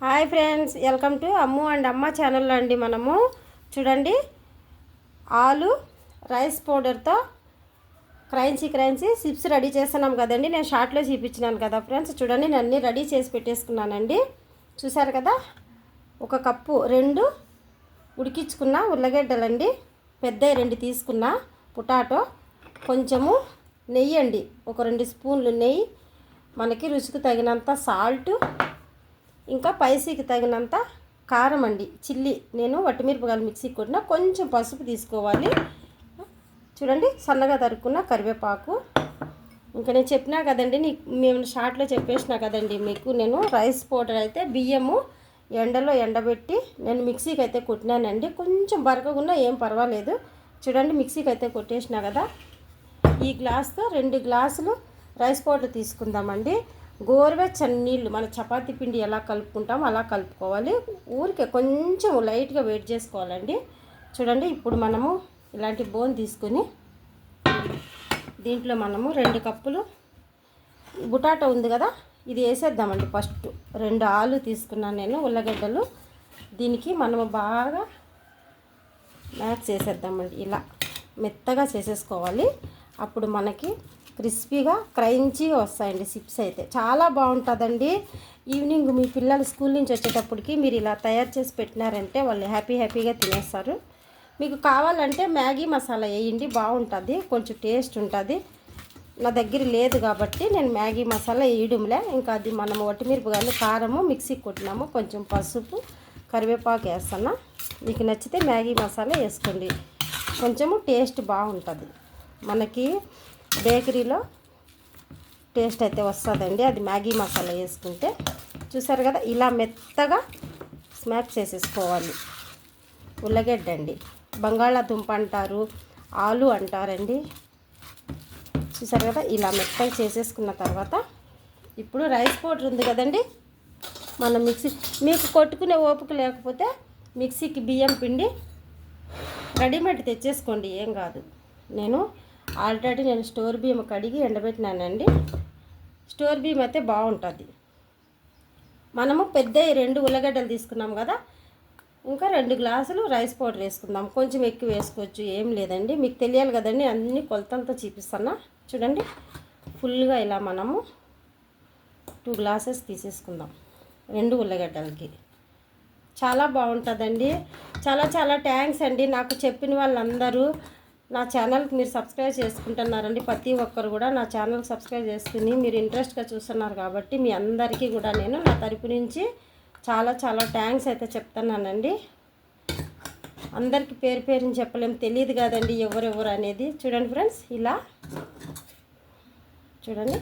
Hi friends welcome to Ammu and Amma ఛానల్లో అండి మనము. చూడండి ఆలు రైస్ పౌడర్తో క్రైన్సీ క్రైన్సీ చిప్స్ రెడీ చేస్తున్నాం కదండి. నేను షార్ట్లో చూపించినాను కదా ఫ్రెండ్స్. చూడండి నేను అన్నీ రెడీ చేసి పెట్టేసుకున్నానండి. చూసారు కదా ఒక కప్పు రెండు ఉడికించుకున్న ఉల్లగడ్డలండి. పెద్ద రెండు తీసుకున్న పొటాటో. కొంచెము నెయ్యి అండి ఒక రెండు స్పూన్లు నెయ్యి. మనకి రుచికి తగినంత సాల్ట్ ఇంకా పైసీకి తగినంత కారం అండి చిల్లి. నేను వట్టిమిరపకాయలు మిక్సీ కొట్టిన కొంచెం పసుపు తీసుకోవాలి. చూడండి సన్నగా తరుక్కున్న కరివేపాకు. ఇంకా నేను చెప్పినా కదండి నీకు మేము షార్ట్లో చెప్పేసినా కదండి మీకు నేను రైస్ పౌడర్ అయితే బియ్యము ఎండలో ఎండబెట్టి నేను మిక్సీకి అయితే కొట్టినానండి. కొంచెం బరకగున్నా ఏం పర్వాలేదు. చూడండి మిక్సీకి అయితే కొట్టేసినా కదా. ఈ గ్లాస్తో రెండు గ్లాసులు రైస్ పౌడర్ తీసుకుందామండి. గోరువెచ్చని నీళ్ళు మన చపాతి పిండి ఎలా కలుపుకుంటామో అలా కలుపుకోవాలి. ఊరికే కొంచెం లైట్గా వెయిట్ చేసుకోవాలండి. చూడండి ఇప్పుడు మనము ఇలాంటి బోన్ తీసుకొని దీంట్లో మనము రెండు కప్పులు బుటాటో ఉంది కదా ఇది వేసేద్దామండి ఫస్ట్. రెండు ఆలు తీసుకున్నాను నేను ఉల్లగడ్డలు. దీనికి మనము బాగా మ్యాక్స్ చేసేద్దామండి ఇలా మెత్తగా చేసేసుకోవాలి. అప్పుడు మనకి క్రిస్పీగా క్రంచీగా వస్తాయండి సిప్స్ అయితే. చాలా బాగుంటుందండి. ఈవినింగ్ మీ పిల్లలు స్కూల్ నుంచి వచ్చేటప్పటికి మీరు ఇలా తయారు చేసి పెట్టినారంటే వాళ్ళు హ్యాపీ హ్యాపీగా తినేస్తారు. మీకు కావాలంటే మ్యాగీ మసాలా వేయండి బాగుంటుంది. కొంచెం టేస్ట్ ఉంటుంది. నా దగ్గర లేదు కాబట్టి నేను మ్యాగీ మసాలా వేయడంలే. ఇంకా అది మనం కానీ కారము మిక్సీకి కొట్టినాము. కొంచెం పసుపు కరివేపాకు వేస్తున్నా. మీకు నచ్చితే మ్యాగీ మసాలా వేసుకోండి. కొంచెము టేస్ట్ బాగుంటుంది. మనకి బేకరీలో టేస్ట్ అయితే వస్తుందండి. అది మ్యాగీ మసాలా వేసుకుంటే. చూసారు కదా ఇలా మెత్తగా స్మాక్ చేసేసుకోవాలి. ఉల్లగడ్డ అండి. బంగాళాదుంప అంటారు ఆలు అంటారండి. చూసారు కదా ఇలా మెత్తగా చేసేసుకున్న తర్వాత ఇప్పుడు రైస్ పౌడర్ ఉంది కదండి. మనం మిక్సీ మీకు కొట్టుకునే ఓపిక లేకపోతే మిక్సీకి బియ్యం పిండి రెడీమేడ్ తెచ్చేసుకోండి. ఏం కాదు. నేను ఆల్రెడీ నేను స్టోర్ బియ్యం కడిగి ఎండబెట్టినానండి. స్టోర్ బియ్యం అయితే బాగుంటుంది. మనము పెద్ద రెండు ఉల్లగడ్డలు తీసుకున్నాం కదా ఇంకా రెండు గ్లాసులు రైస్ పౌడర్ వేసుకుందాం. కొంచెం ఎక్కువ వేసుకోవచ్చు ఏం లేదండి. మీకు తెలియాలి కదండి అన్ని కొలతలతో చూపిస్తున్నా. చూడండి ఫుల్గా ఇలా మనము టూ గ్లాసెస్ తీసేసుకుందాం రెండు ఉల్లగడ్డలకి. చాలా బాగుంటుందండి. చాలా చాలా థ్యాంక్స్ అండి. నాకు చెప్పిన వాళ్ళందరూ నా ఛానల్కి మీరు సబ్స్క్రైబ్ చేసుకుంటున్నారండి ప్రతి ఒక్కరు కూడా నా ఛానల్ సబ్స్క్రైబ్ చేసుకుని మీరు ఇంట్రెస్ట్గా చూస్తున్నారు కాబట్టి మీ అందరికీ కూడా నేను నా తరపు నుంచి చాలా చాలా థ్యాంక్స్ అయితే చెప్తున్నానండి. అందరికీ పేరు పేరుని చెప్పలేం తెలియదు కదండి ఎవరెవరు అనేది. చూడండి ఫ్రెండ్స్ ఇలా చూడండి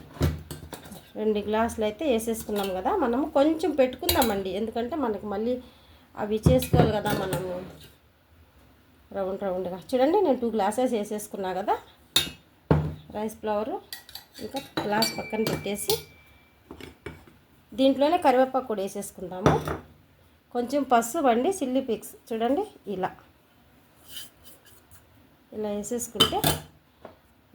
రెండు గ్లాసులు అయితే వేసేసుకున్నాం కదా మనము కొంచెం పెట్టుకుందామండి. ఎందుకంటే మనకి మళ్ళీ అవి చేసుకోవాలి కదా మనము. రౌండ్ రౌండ్గా. చూడండి నేను టూ గ్లాసెస్ వేసేసుకున్నా కదా? రైస్ ఫ్లవర్ ఇంకా గ్లాస్ పక్కన పెట్టేసి దీంట్లోనే కరివేపాకు కూడా వేసేసుకుందాము. కొంచెం పసుపు అండి చిల్లీ పిక్స్ చూడండి ఇలా. ఇలా వేసేసుకుంటే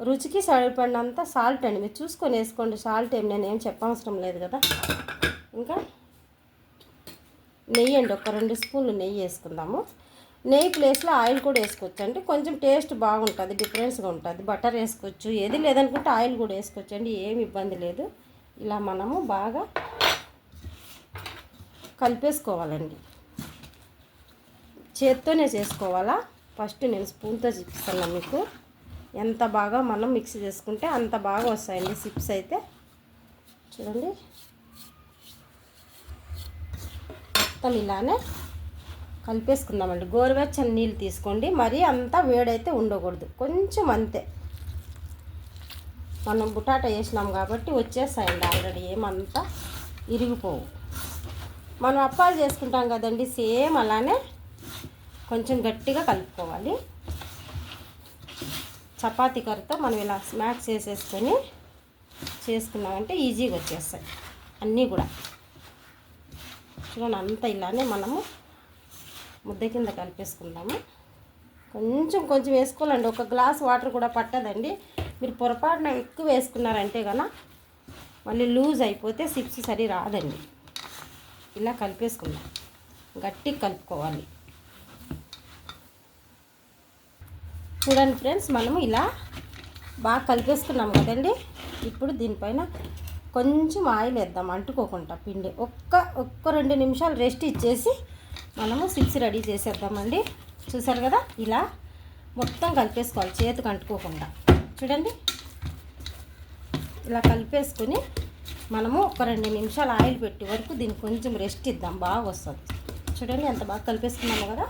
రుచికి సరిపడినంత సాల్ట్ అండి. మీరు చూసుకొని వేసుకోండి సాల్ట్ ఏం నేను ఏం చెప్పవసరం లేదు కదా? ఇంకా నెయ్యి అండి ఒక రెండు స్పూన్లు నెయ్యి వేసుకుందాము. నెయ్యి ప్లేస్లో ఆయిల్ కూడా వేసుకోవచ్చు. అండి కొంచెం టేస్ట్ బాగుంటుంది డిఫరెన్స్గా ఉంటుంది. బటర్ వేసుకోవచ్చు ఏది లేదనుకుంటే ఆయిల్ కూడా వేసుకోవచ్చు అండి ఏమి ఇబ్బంది లేదు. ఇలా మనము బాగా కలిపేసుకోవాలండి. చేత్తోనే చేసుకోవాలా? ఫస్ట్ నేను స్పూన్తో చూపిస్తాను మీకు. ఎంత బాగా మనం మిక్స్ చేసుకుంటే అంత బాగా వస్తాయండి సిప్స్ అయితే. చూడండి. మొత్తం ఇలానే కలిపేసుకుందామండి. గోరువెచ్చని నీళ్ళు తీసుకోండి. మరీ అంతా వేడైతే ఉండకూడదు. కొంచెం అంతే. మనం బుటాటా వేసినాం కాబట్టి వచ్చేస్తాయండి ఆల్రెడీ. ఏమంతా ఇరిగిపోవు. మనం అప్పాలు చేసుకుంటాం కదండి. సేమ్ అలానే కొంచెం గట్టిగా కలుపుకోవాలి. చపాతీ కర్రతో మనం ఇలా స్మాక్స్ చేసేసుకొని చేసుకున్నామంటే ఈజీగా వచ్చేస్తాయి. అన్నీ కూడా. చూడండి అంతా ఇలానే మనము ముద్ద కింద కలిపేసుకుందాము. కొంచెం కొంచెం వేసుకోవాలండి. ఒక గ్లాస్ వాటర్ కూడా పట్టదండి. మీరు పొరపాటున ఎక్కువ వేసుకున్నారంటే కనుక మళ్ళీ లూజ్ అయిపోతే సిప్స్ సరి రాదండి. ఇలా కలిపేసుకుందాం. గట్టి కలుపుకోవాలి. చూడండి ఫ్రెండ్స్ మనము ఇలా బాగా కలిపేసుకున్నాం కదండి. ఇప్పుడు దీనిపైన కొంచెం ఆయిల్ వేద్దాం. అంటుకోకుండా పిండి. ఒక్క ఒక్క రెండు నిమిషాలు రెస్ట్ ఇచ్చేసి మనము సిప్స్ రెడీ చేసేద్దామండి. చూసారు కదా? ఇలా మొత్తం కలిపేసుకోవాలి చేతికి అంటుకోకుండా. చూడండి. ఇలా కలిపేసుకుని మనము ఒక రెండు నిమిషాలు ఆయిల్ పెట్టే వరకు దీనికి కొంచెం రెస్ట్ ఇద్దాం బాగా వస్తుంది. చూడండి ఎంత బాగా కలిపేసుకున్నాము కదా?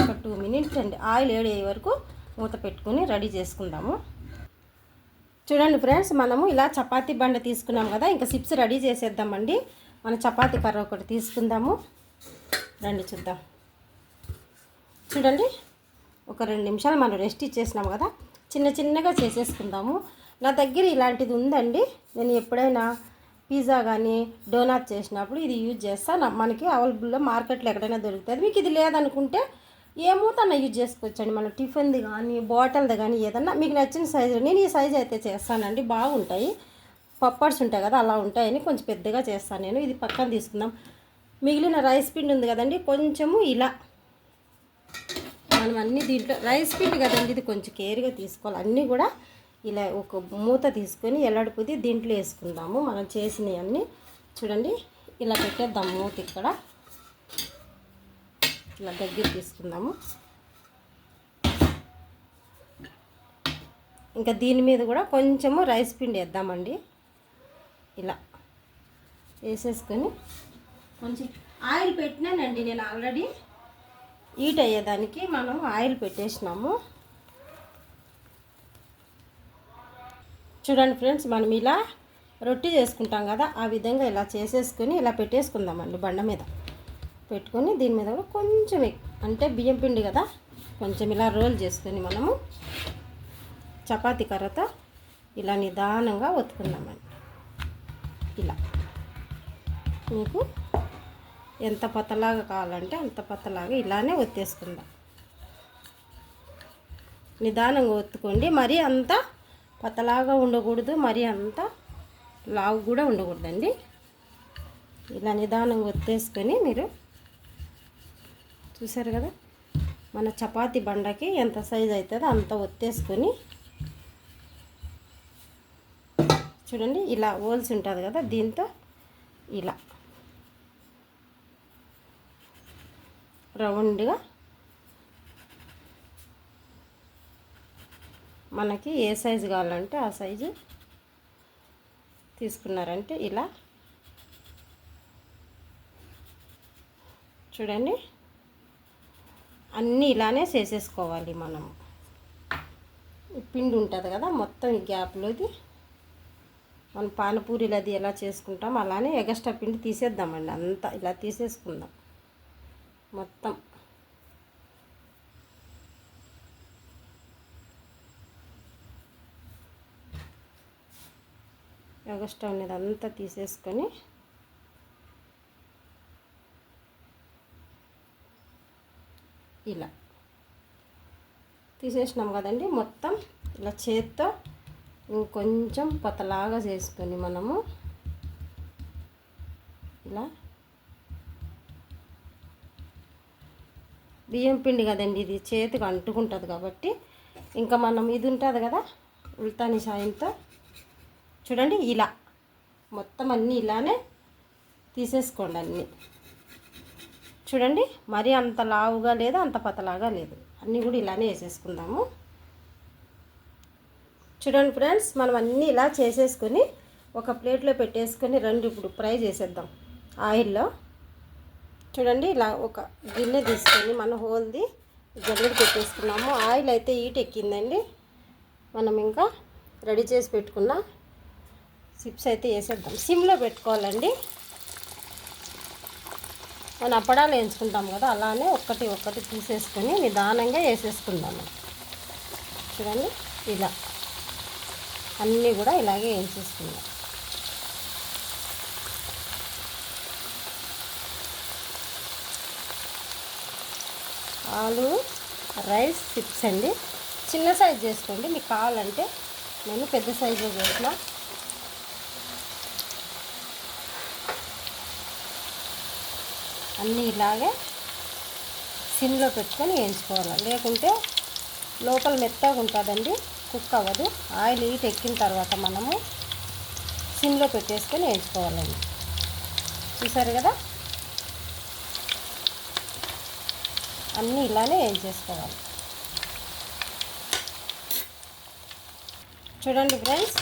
ఒక టూ మినిట్స్ అండి ఆయిల్ ఏడు అయ్యే వరకు మూత పెట్టుకుని రెడీ చేసుకుందాము. చూడండి ఫ్రెండ్స్ మనము ఇలా చపాతీ బండ తీసుకున్నాం కదా ఇంకా సిప్స్ రెడీ చేసేద్దామండి. మన చపాతీ కర్ర ఒకటి తీసుకుందాము. రండి చూద్దాం. చూడండి ఒక రెండు నిమిషాలు మనం రెస్ట్ ఇచ్చేసినాం కదా చిన్న చిన్నగా చేసేసుకుందాము. నా దగ్గర ఇలాంటిది ఉందండి. నేను ఎప్పుడైనా పిజ్జా కానీ డోనాట్ చేసినప్పుడు ఇది యూజ్ చేస్తాను మనకి అవైలబుల్లో మార్కెట్లో ఎక్కడైనా దొరుకుతుంది. మీకు ఇది లేదనుకుంటే ఏమో తన యూజ్ చేసుకోవచ్చండి? మన టిఫిన్ది కానీ బాటిల్ది కానీ ఏదన్నా మీకు నచ్చిన సైజు నేను ఈ సైజు అయితే చేస్తానండి. బాగుంటాయి. పప్పర్స్ ఉంటాయి కదా అలా ఉంటాయని కొంచెం పెద్దగా చేస్తాను నేను. ఇది పక్కన తీసుకుందాం. మిగిలిన రైస్ పిండి ఉంది కదండి కొంచెము ఇలా. మనం అన్నీ దీంట్లో రైస్ పిండి కదండి ఇది కొంచెం కేర్గా తీసుకోవాలి. అన్నీ కూడా ఇలా ఒక మూత తీసుకొని ఎల్లడిపోతే దీంట్లో వేసుకుందాము. మనం చేసినవి అన్నీ చూడండి ఇలా పెట్టేద్దాం మూత ఇక్కడ. ఇలా దగ్గర తీసుకుందాము. ఇంకా దీని మీద కూడా కొంచెము రైస్ పిండి వేద్దామండి. ఇలా వేసేసుకొని కొంచెం ఆయిల్ పెట్టినానండి నేను ఆల్రెడీ. హీట్ అయ్యేదానికి మనం ఆయిల్ పెట్టేసినాము. చూడండి ఫ్రెండ్స్ మనం ఇలా రొట్టి చేసుకుంటాం కదా ఆ విధంగా ఇలా చేసేసుకొని ఇలా పెట్టేసుకుందామండి బండ మీద. పెట్టుకొని దీని మీద కూడా కొంచెం అంటే బియ్యం పిండి కదా కొంచెం ఇలా రోల్ చేసుకొని మనము చపాతీ కర్రతో ఇలా నిదానంగా ఒత్తుకుందామండి. ఇలా. మీకు ఎంత పతలాగా కావాలంటే అంత పతలాగా ఇలానే ఒత్తేసుకుందాం. నిదానంగా ఒత్తుకోండి మరీ అంత పతలాగా ఉండకూడదు మరీ అంత లావు కూడా ఉండకూడదండి. ఇలా నిదానంగా ఒత్తేసుకొని మీరు చూసారు కదా? మన చపాతి బండకి ఎంత సైజ్ అవుతుందో అంత ఒత్తేసుకొని చూడండి ఇలా హోల్స్ ఉంటుంది కదా దీంతో ఇలా రౌండ్గా మనకి ఏ సైజు కావాలంటే ఆ సైజు తీసుకున్నారంటే ఇలా చూడండి. అన్నీ ఇలానే చేసేసుకోవాలి మనం పిండి ఉంటుంది కదా మొత్తం ఈ గ్యాప్లోది. మనం పానపూరీలు అది ఎలా చేసుకుంటాం అలానే ఎగస్ట్రా పిండి తీసేద్దామండి. అంతా ఇలా తీసేసుకుందాం. మొత్తం. ఎగస్ట్రా అనేది అంతా తీసేసుకొని ఇలా. తీసేసినాం కదండి మొత్తం ఇలా చేత్తో ఇంకొంచెం పతలాగా చేసుకొని మనము ఇలా బియ్యం పిండి కదండి ఇది చేతికి అంటుకుంటుంది కాబట్టి ఇంకా మనం ఇది ఉంటుంది కదా ఉల్తాని సాయంతో. చూడండి ఇలా మొత్తం అన్నీ ఇలానే తీసేసుకోండి అన్నీ. చూడండి మరీ అంత లావుగా లేదు అంత పతలాగా లేదు. అన్నీ కూడా ఇలానే వేసేసుకుందాము. చూడండి ఫ్రెండ్స్ మనం అన్నీ ఇలా చేసేసుకొని ఒక ప్లేట్లో పెట్టేసుకొని రెండు ఇప్పుడు ఫ్రై చేసేద్దాం ఆయిల్లో. చూడండి ఇలా ఒక గిన్నె తీసుకొని మనం హోల్ది జల్లెడు పెట్టేసుకున్నాము. ఆయిల్ అయితే ఈట్ ఎక్కిందండి. మనం ఇంకా రెడీ చేసి పెట్టుకున్న సిప్స్ అయితే వేసేద్దాం. సిమ్లో పెట్టుకోవాలండి. మనం అప్పడాలు వేయించుకుంటాం కదా అలానే ఒక్కటి ఒక్కటి తీసేసుకొని నిదానంగా వేసేసుకుందాము. చూడండి ఇలా. అన్నీ కూడా ఇలాగే వేసేసుకుందాం ఆలు రైస్ చిప్స్ అండి. చిన్న సైజ్ చేసుకోండి. మీకు కావాలంటే నేను పెద్ద సైజులో చేసిన అన్నీ ఇలాగే సిమ్లో పెట్టుకొని వేయించుకోవాలి. లేకుంటే లోపల మెత్తగా ఉంటుందండి కుక్ అవ్వదు. ఆయిల్ హీట్ ఎక్కిన తర్వాత మనము సిమ్లో పెట్టేసుకొని వేయించుకోవాలండి. చూసారు కదా? అన్నీ ఇలానే వేయించేసుకోవాలి. చూడండి ఫ్రెండ్స్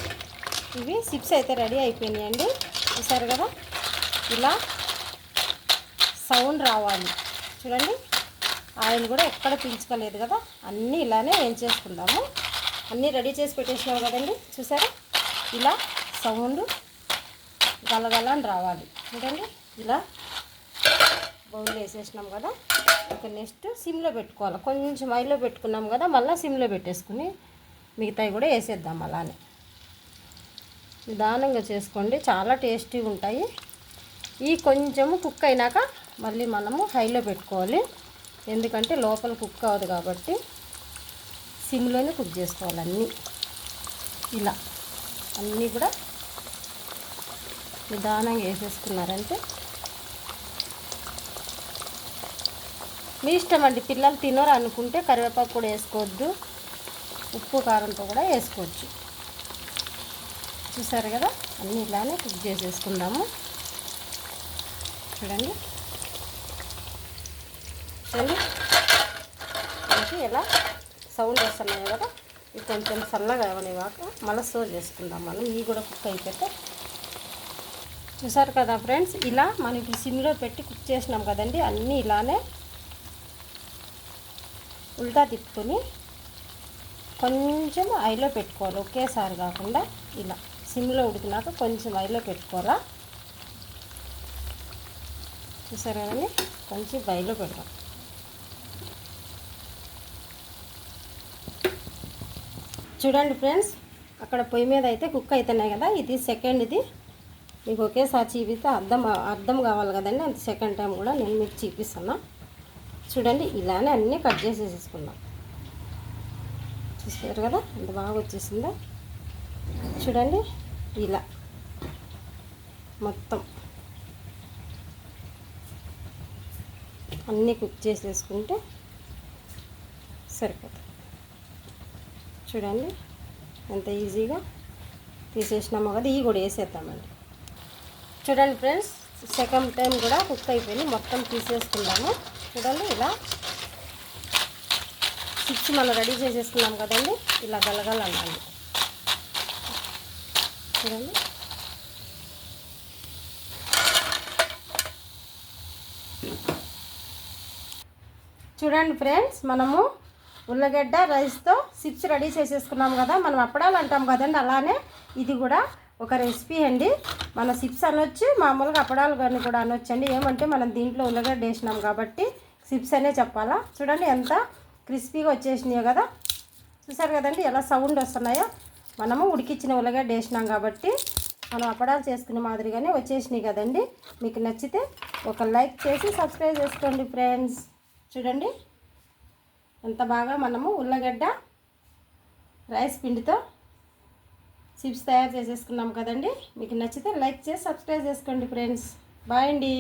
ఇవి సిప్స్ అయితే రెడీ అయిపోయినాయండి. చూసారు కదా? ఇలా సౌండ్ రావాలి. చూడండి. ఆయిల్ కూడా ఎక్కడ పీల్చుకోలేదు కదా. అన్నీ ఇలానే వేయించేసుకుందాము. అన్నీ రెడీ చేసి పెట్టేసినాం కదండి. చూసారా? ఇలా సౌండ్ గలగల అని రావాలి. చూడండి. ఇలా బౌల్ వేసేసినాం కదా. ఇక నెక్స్ట్ సిమ్లో పెట్టుకోవాలి. కొంచెం ఆయిల్లో పెట్టుకున్నాం కదా. మళ్ళీ సిమ్లో పెట్టేసుకుని మిగతావి కూడా వేసేద్దాం అలానే. నిదానంగా చేసుకోండి. చాలా టేస్టీగా ఉంటాయి. ఈ కొంచెము కుక్ అయినాక మళ్ళీ మనము హైలో పెట్టుకోవాలి. ఎందుకంటే లోపల కుక్ అవ్వదు కాబట్టి సిమ్లోనే కుక్ చేసుకోవాలి అన్నీ. ఇలా. అన్నీ కూడా నిదానంగా వేసేసుకున్నారంటే. మీ ఇష్టం అండి. పిల్లలు తినరు అనుకుంటే కరివేపాకు కూడా వేసుకోవద్దు. ఉప్పు కారంతో కూడా వేసుకోవచ్చు. చూసారు కదా? అన్నీ ఇలానే కుక్ చేసేసుకుందాము. చూడండి. చూడండి. మనకి ఇలా సౌండ్ వస్తున్నాయి కదా ఇది కొంచెం చల్లగా అవనివాక మళ్ళీ స్టోర్ చేసుకుందాం మనం. ఇవి కూడా కుక్ అయిపోతే. చూసారు కదా ఫ్రెండ్స్ ఇలా మనకి సిమ్లో పెట్టి కుక్ చేసినాం కదండి అన్నీ ఇలానే ఉల్టా తిప్పుకొని కొంచెం ఐలో పెట్టుకోవాలి. ఒకేసారి కాకుండా ఇలా సిమ్లో ఉడికినాక కొంచెం ఐలో పెట్టుకోవాలా? చూసారు కదండి? కొంచెం బయలో పెడదాం. చూడండి ఫ్రెండ్స్ అక్కడ పొయ్యి మీద అయితే కుక్ అవుతున్నాయి కదా ఇది సెకండ్ ఇది. మీకు ఒకేసారి చూపిస్తే అర్థం అర్థం కావాలి కదండి అంత సెకండ్ టైం కూడా నేను మీకు చూపిస్తున్నా. చూడండి ఇలానే అన్నీ కట్ చేసేసుకుందాం చూసారు కదా ఎంత బాగా వచ్చేసిందో. చూడండి ఇలా. మొత్తం. అన్నీ కుక్ చేసేసుకుంటే సరిపోతుంది. చూడండి. ఎంత ఈజీగా తీసేసినామో కదా ఇవి కూడా వేసేద్దామండి. చూడండి ఫ్రెండ్స్ సెకండ్ టైం కూడా కుక్ అయిపోయింది. మొత్తం తీసేసుకుందాము. చూడండి ఇలా చిప్స్ మనం రెడీ చేసేసుకున్నాం కదండి ఇలా గలగల చూడండి. చూడండి ఫ్రెండ్స్ మనము ఉల్లగడ్డ రైస్తో చిప్స్ రెడీ చేసేసుకున్నాం కదా మనం అప్పడాలు అంటాం కదండి అలానే ఇది కూడా ఒక రెసిపీ అండి. మన చిప్స్ అనొచ్చు మామూలుగా అప్పడాలు కానీ కూడా అనొచ్చండి. ఏమంటే మనం దీంట్లో ఉల్లగడ్డ వేసినాం కాబట్టి చిప్స్ అనే చెప్పాలా? చూడండి ఎంత క్రిస్పీగా వచ్చేసినాయో కదా. చూసారు కదండి ఎలా సౌండ్ వస్తున్నాయో? మనము ఉడికిచ్చిన ఉల్లగడ్డ వేసినాం కాబట్టి మనం అప్పడాలు చేసుకునే మాదిరిగానే వచ్చేసినాయి కదండి. మీకు నచ్చితే ఒక లైక్ చేసి సబ్స్క్రైబ్ చేసుకోండి ఫ్రెండ్స్. చూడండి. ఎంత బాగా మనము ఉల్లగడ్డ రైస్ పిండితో చిప్స్ తయారు చేసేసుకున్నాం కదండి. మీకు నచ్చితే లైక్ చేసి సబ్స్క్రైబ్ చేసుకోండి ఫ్రెండ్స్. బాయ్ అండి.